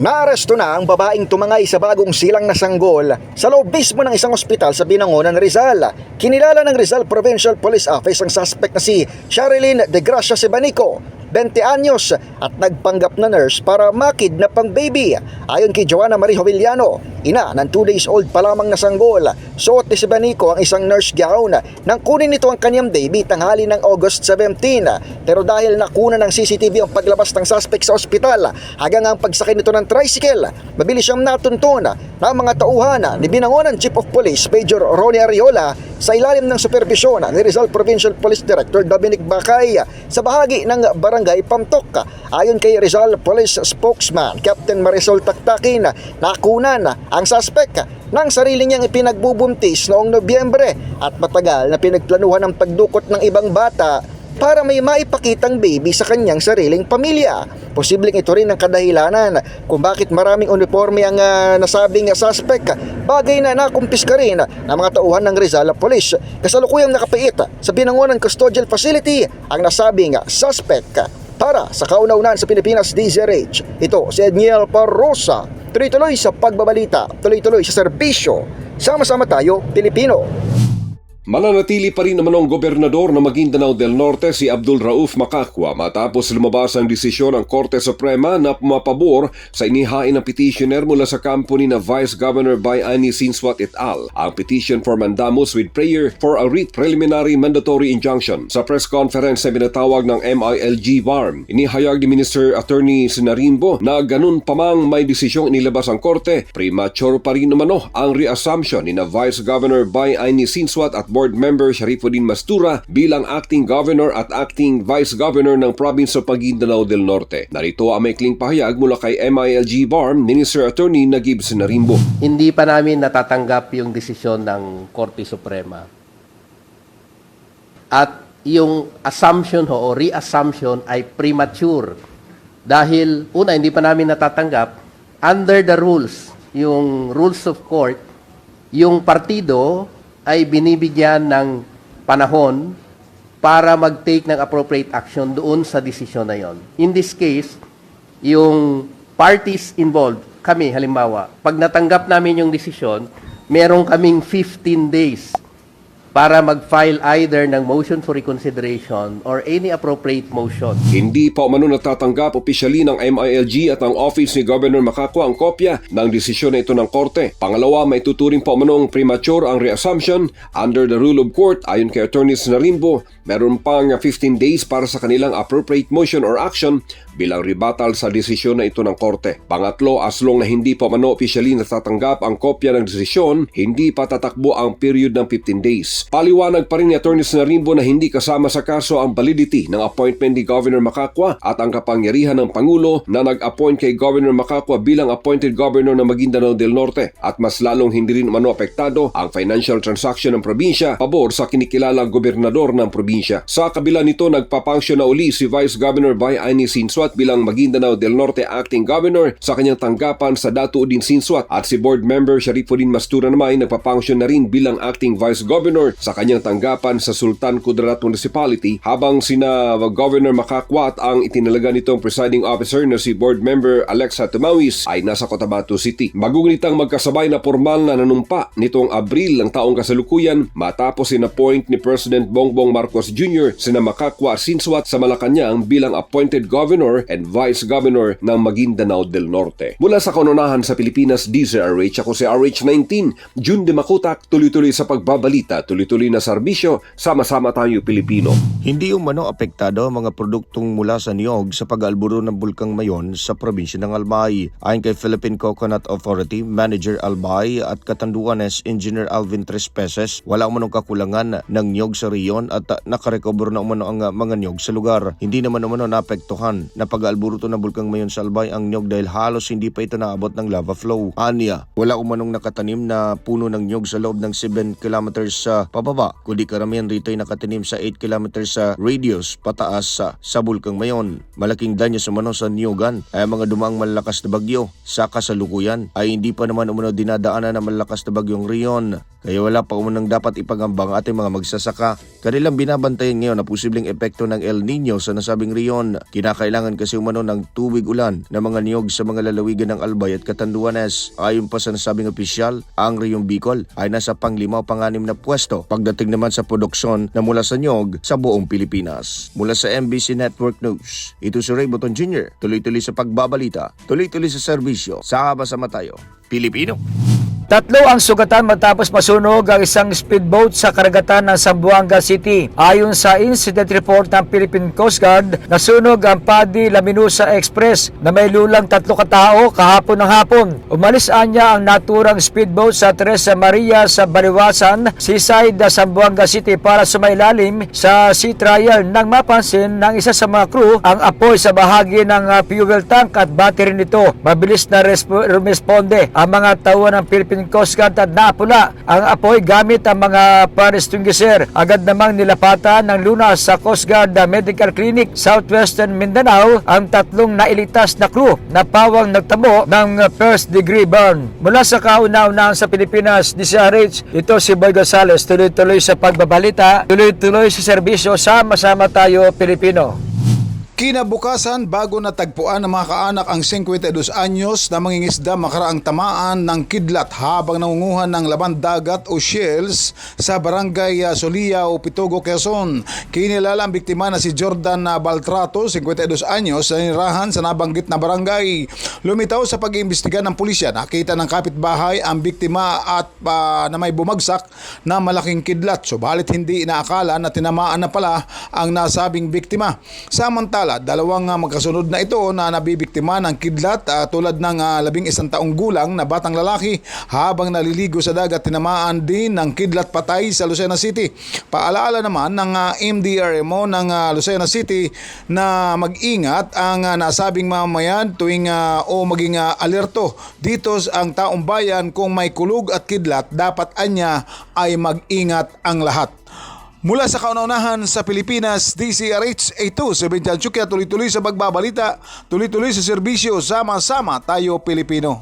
Naaresto na ang babaeng tumangay sa bagong silang na sanggol sa loob mismo ng isang ospital sa Binangonan, Rizal. Kinilala ng Rizal Provincial Police Office ang suspect na si Sherilyn De Gracia Sebanico, 20 anyos at nagpanggap na nurse para makidnap ang baby. Ayon kay Joanna Marie Joviliano, ina ng 2 days old pa lamang na sanggol, suot ni Sebanico ang isang nurse gown nang kunin nito ang kanyang baby tanghali ng August 17. Pero dahil nakuna ng CCTV ang paglabas ng suspect sa ospital hanggang ang pagsakay nito ng tricycle, mabilis siyang natuntun ng mga tauhan ni Binangonan Chief of Police Major Ronnie Ariola sa ilalim ng supervisyon ni Rizal Provincial Police Director Dominic Bakay sa bahagi ng Barangay Pamtok. Ayon kay Rizal Police Spokesman Captain Marisol Taktakin, nakunan ang suspect ng sarili niyang ipinagbubuntis noong Nobyembre at matagal na pinagplanuhan ang pagdukot ng ibang bata para may maipakitang baby sa kanyang sariling pamilya. Posibleng ito rin ang kadahilanan kung bakit maraming uniforme ang ah, nasabing suspect. Bagay na nakumpiska rin ng mga tauhan ng Rizal Police. Kasalukuyang nakapiit sa Binangonan Custodial Facility ang nasabing suspect. Para sa kauna-unan sa Pilipinas DZRH, ito si Edniel Parrosa. Tuloy-tuloy sa pagbabalita, tuloy-tuloy sa serbisyo. Sama-sama tayo, Pilipino. Mananatili pa rin naman ang gobernador ng Maguindanao del Norte si Abdul Rauf Makakwa matapos lumabas ang desisyon ng Korte Suprema na pumapabor sa inihain ng petitioner mula sa kampo ni na Vice Governor Bayani Sinswat et al. Ang petition for mandamus with prayer for a writ preliminary mandatory injunction. Sa press conference na binatawag ng MILG VARM, inihayag ni Minister Attorney Sinarimbo na ganun pa mang may desisyong inilabas ang Korte, premature pa rin umano ang reassumption ni na Vice Governor Bayani Sinswat at Board Member Sharifuddin Mastura bilang Acting Governor at Acting Vice Governor ng Province of Maguindanao del Norte. Narito ang maikling pahayag mula kay MILG BARM, Minister Attorney Nagib Sinarimbo. hindi pa namin natatanggap yung desisyon ng Korte Suprema. At yung assumption ho, o reassumption ay premature. Dahil, una, hindi pa namin natatanggap, under the rules, yung rules of court, yung partido ay binibigyan ng panahon para mag-take ng appropriate action doon sa desisyon na yon. In this case, yung parties involved, kami halimbawa, pag natanggap namin yung desisyon, meron kaming 15 days para mag-file either ng motion for reconsideration or any appropriate motion. Hindi pa umano natatanggap opisyali ng MILG at ang Office ni Governor Makakwa ang kopya ng desisyon na ito ng Korte. Pangalawa, may tuturing pa umanong premature ang reassumption under the rule of court ayon kay Attorney Narimbo, meron pang 15 days para sa kanilang appropriate motion or action bilang rebuttal sa desisyon na ito ng Korte. Pangatlo, as long na hindi pa umano opisyali natatanggap ang kopya ng desisyon, hindi pa tatakbo ang period ng 15 days. Paliwanag pa rin ni Attorney Narimbo na hindi kasama sa kaso ang validity ng appointment ni Governor Makakwa at ang kapangyarihan ng Pangulo na nag-appoint kay Governor Makakwa bilang appointed governor ng Maguindanao del Norte at mas lalong hindi rin umano apektado ang financial transaction ng probinsya pabor sa kinikilalang gobernador ng probinsya. Sa kabila nito, nagpapangsyon na uli si Vice Governor Bayani Sinswat bilang Maguindanao del Norte Acting Governor sa kanyang tanggapan sa Datu Udin Sinswat at si Board Member Sharifuddin Mastura naman ay nagpapangsyon na rin bilang Acting Vice Governor sa kanyang tanggapan sa Sultan Kudarat Municipality habang sina Governor Makakwat ang itinalaga nitong presiding officer na si Board Member Alexa Tumawis ay nasa Cotabato City. Magugunitang magkasabay na formal na nanumpa nitong Abril ng taong kasalukuyan matapos in-appoint ni President Bongbong Marcos Jr. sina Makakwa Sinswat sa Malacanang bilang appointed governor and vice governor ng Maguindanao del Norte. Mula sa kanunahan sa Pilipinas, DZRH ako si RH19, June de Makutak, tuloy-tuloy sa pagbabalita, tuloy-tuloy na serbisyo, sama-sama tayo Pilipino. Hindi umano apektado ang mga produktong mula sa niyog sa pag-alburo ng Bulkang Mayon sa probinsya ng Albay. Ayon kay Philippine Coconut Authority Manager Albay at Katanduanes Engineer Alvin Trespeses, wala umanong kakulangan ng niyog sa riyon at nakarecover na umano ang mga niyog sa lugar. Hindi naman umano naapektuhan na pag-alburo ng Bulkang Mayon sa Albay ang niyog dahil halos hindi pa ito naabot ng lava flow. Anya, wala umanong nakatanim na puno ng niyog sa loob ng 7 kilometers sa pababa, kundi karamihan rito ay nakatanim sa 8 kilometers sa radius pataas sa, sa Bulkang Mayon. Malaking danyo sa mano sa Niyogan ay mga dumaang malakas na bagyo sa kasalukuyan. Ay hindi pa naman umano dinadaanan ng malakas na bagyong riyon kaya wala pa umanong dapat ipagambang ating mga magsasaka Kanilang binabantayan ngayon na posibleng epekto ng El Nino sa nasabing riyon. Kinakailangan kasi umano ng tubig ulan na mga niyog sa mga lalawigan ng Albay at Catanduanes. Ayon pa sa nasabing opisyal, ang Riyong Bicol ay nasa panglima o panganim na pwesto pagdating naman sa produksyon na mula sa niyog sa buong Pilipinas. Mula sa MBC Network News, ito si Ray Boton Jr. Tuloy-tuloy sa pagbabalita, tuloy-tuloy sa serbisyo. Sama-sama tayo, Pilipino. Tatlo ang sugatan matapos masunog ang isang speedboat sa karagatan ng Zamboanga City. Ayon sa incident report ng Philippine Coast Guard, nasunog ang Padi Laminusa Express na may lulang tatlo katao kahapon ng hapon. Umalis anya ang naturang speedboat sa Teresa Maria sa Baliwasan, seaside Zamboanga City para sumailalim sa sea trial nang mapansin ng isa sa mga crew ang apoy sa bahagi ng uh, fuel tank at battery nito. Mabilis na resp- responde ang mga tauhan ng Philippine Coast Guard at napula ang apoy gamit ang mga fire extinguisher. Agad namang nilapatan ng lunas sa Coast Guard Medical Clinic Southwestern Mindanao ang tatlong nailitas na crew na pawang nagtamo ng first degree burn. Mula sa kauna-unahan sa Pilipinas, DCRH, ito si Boy Gonzales. Tuloy-tuloy sa pagbabalita, tuloy-tuloy sa serbisyo, sama-sama tayo Pilipino. Kinabukasan bago natagpuan ng mga kaanak ang 52 anyos na mangingisda makaraang tamaan ng kidlat habang nangunguhan ng laban dagat o shells sa barangay uh, Solia o Pitogo, Quezon. Kinilala ang biktima na si Jordan uh, Baltrato, 52 anyos, na nirahan sa nabanggit na barangay. Lumitaw sa pag-iimbestiga ng pulisya, nakita ng kapitbahay ang biktima at uh, na may bumagsak na malaking kidlat. Subalit hindi inaakala na tinamaan na pala ang nasabing biktima. Samantala, dalawang uh, magkasunod na ito na nabibiktima ng kidlat uh, tulad ng uh, labing isang taong gulang na batang lalaki habang naliligo sa dagat tinamaan din ng kidlat patay sa Lucena City. Paalaala naman ng uh, MDRMO ng uh, Lucena City na mag-ingat ang uh, nasabing mamamayan tuwing uh, o maging uh, alerto dito ang taong bayan kung may kulug at kidlat dapat anya ay mag-ingat ang lahat. Mula sa kauna-unahan sa Pilipinas, DCRH 82, si Benjan Chukya tuloy-tuloy sa pagbabalita, tuloy-tuloy sa serbisyo, sama-sama tayo Pilipino.